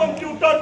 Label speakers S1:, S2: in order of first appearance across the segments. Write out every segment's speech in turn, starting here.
S1: Computer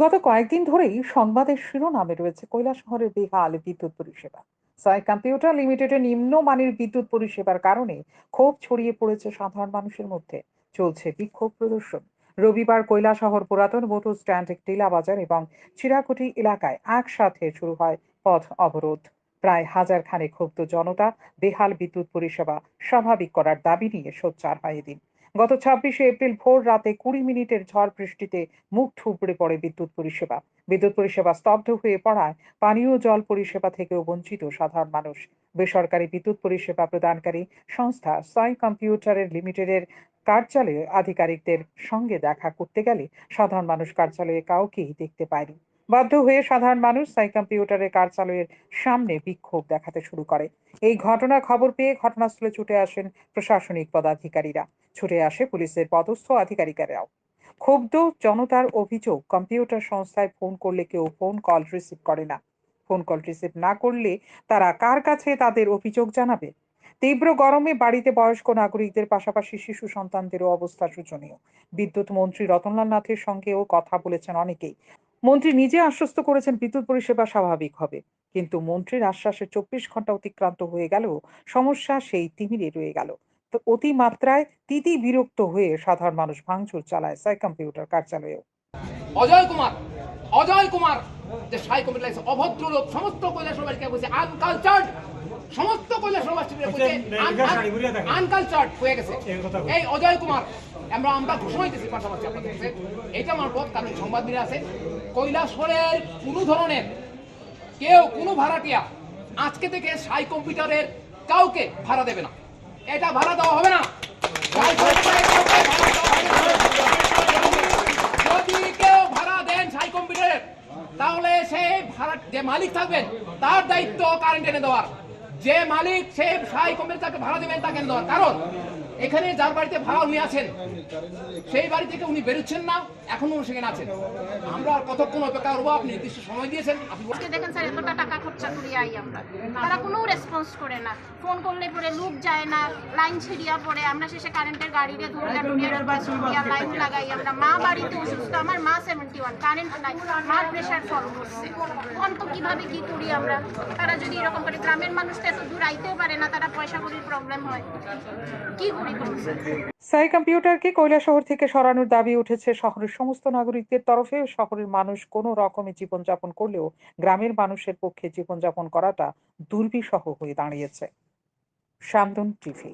S2: গত কয়েকদিন ধরেই সংবাদের শিরোনামে রয়েছে শহরের বেহাল বিদ্যুৎ পরিষেবা। সাই কম্পিউটার লিমিটেডের নিম্নমানের বিদ্যুৎ পরিষেবার কারণে ক্ষোভ ছড়িয়ে পড়েছে সাধারণ মানুষের মধ্যে। চলছে বিক্ষোভ প্রদর্শন। রবিবার শহর পুরাতন মোটর স্ট্যান্ড টিলা বাজার এবং চিরাকুটি এলাকায় একসাথে শুরু হয় পথ অবরোধ। প্রায় হাজার খানে ক্ষুব্ধ জনতা বেহাল বিদ্যুৎ পরিষেবা স্বাভাবিক করার দাবি নিয়ে সোচ্চার হয় এদিন। গত ছাব্বিশে এপ্রিল ভোর রাতে কুড়ি মিনিটের ঝড় বৃষ্টিতে মুখ থুবড়ে পড়ে বিদ্যুৎ পরিষেবা। বিদ্যুৎ পরিষেবা স্তব্ধ হয়ে পড়ায় পানীয় জল পরিষেবা থেকেও বঞ্চিত সাধারণ মানুষ। বেসরকারি বিদ্যুৎ পরিষেবা প্রদানকারী সংস্থা সাই কম্পিউটারের লিমিটেডের কার্যালয়ে আধিকারিকদের সঙ্গে দেখা করতে গেলে সাধারণ মানুষ কার্যালয়ে কাউকেই দেখতে পায়নি। বাধ্য হয়ে সাধারণ মানুষ সাই কম্পিউটারের কার্যালয়ের সামনে বিক্ষোভ দেখাতে শুরু করে। এই ঘটনা খবর পেয়ে ঘটনাস্থলে ছুটে আসেন প্রশাসনিক পদাধিকারীরা। ছুটে আসে পুলিশের পদস্থ আধিকারিকেরাও। ক্ষুব্ধ জনতার অভিযোগ, কম্পিউটার সংস্থায় ফোন করলে কেউ ফোন কল রিসিভ করে না। ফোন কল রিসিভ না করলে তারা কার কাছে তাদের অভিযোগ জানাবে? তীব্র গরমে বাড়িতে বয়স্ক নাগরিকদের পাশাপাশি শিশু সন্তানদেরও অবস্থা শোচনীয়। বিদ্যুৎ মন্ত্রী রতনলাল নাথের সঙ্গেও কথা বলেছেন অনেকেই। মন্ত্রী নিজে আশ্বস্ত করেছেন বিদ্যুৎ পরিষেবা স্বাভাবিক হবে। কিন্তু মন্ত্রীর আশ্বাসে চব্বিশ ঘণ্টা অতিক্রান্ত হয়ে গেলেও সমস্যা সেই তিমিরে রয়ে গেল। তো অতিমাত্রায় তিতি বিরক্ত হয়ে সাধারণ মানুষ ভাঙচুর চালায় সাই কম্পিউটার কার্যালয়েও।
S3: অজয় কুমার অজয় কুমার যে সাই কমিটি লাগছে অভদ্র লোক সমস্ত কৈলাসবাসীকে বলছে আনকালচার্ড সমস্ত কৈলাসবাসীকে বলছে আনকালচার্ড হয়ে গেছে। এই অজয় কুমার আমরা আমরা ঘোষণা দিতেছি পাশাপাশি আপনাদের এটা মারফত কারণ সংবাদ মিলে আছে। কৈলাসরের কোনো ধরনের, কেউ কোনো ভাড়াটিয়া আজকে থেকে সাই কম্পিউটারের কাউকে ভাড়া দেবে না। এটা ভাড়া দেওয়া হবে না। যদি কেউ ভাড়া দেন সাই কম্পিউটারের, তাহলে সেই ভাড়া, যে মালিক থাকবেন, তার দায়িত্ব কারেন্ট এনে দেওয়ার। যে মালিক সে সাই কম্পিউটার তাকে ভাড়া দেবেন তাকে এনে দেওয়ার? কারণ এখানে যার বাড়িতে ভাড়া উনি আছেন সেই বাড়ি থেকে উনি বেরোচ্ছেন না এখনও সেখানে আছেন। আমরা আর কতক্ষণ অপেক্ষা করব আপনি নির্দিষ্ট সময় দিয়েছেন আপনি
S4: দেখেন স্যার এতটা টাকা খরচা করি আই আমরা। তারা কোনো রেসপন্স করে না। ফোন করলে পরে লুক যায় না লাইন ছিড়িয়া পড়ে। আমরা শেষে কারেন্টের গাড়িতে ধরিয়া লাইন লাগাই আমরা। মা বাড়িতে অসুস্থ আমার মা সেভেন্টি ওয়ান কারেন্ট নাই। মার প্রেশার ফল করছে। ফোন তো কীভাবে কি করি আমরা? তারা যদি এরকম করে গ্রামের মানুষ তো এত দূর আইতেও পারে না তারা পয়সা করির প্রবলেম হয়। কি করি?
S2: সাই কম্পিউটারকে শহর থেকে সরানোর দাবি উঠেছে শহরের সমস্ত নাগরিকদের তরফে। শহরের মানুষ কোনো রকমে জীবনযাপন করলেও গ্রামের মানুষের পক্ষে জীবনযাপন করাটা দুর্বিষহ হয়ে দাঁড়িয়েছে। শান্তন টিভি।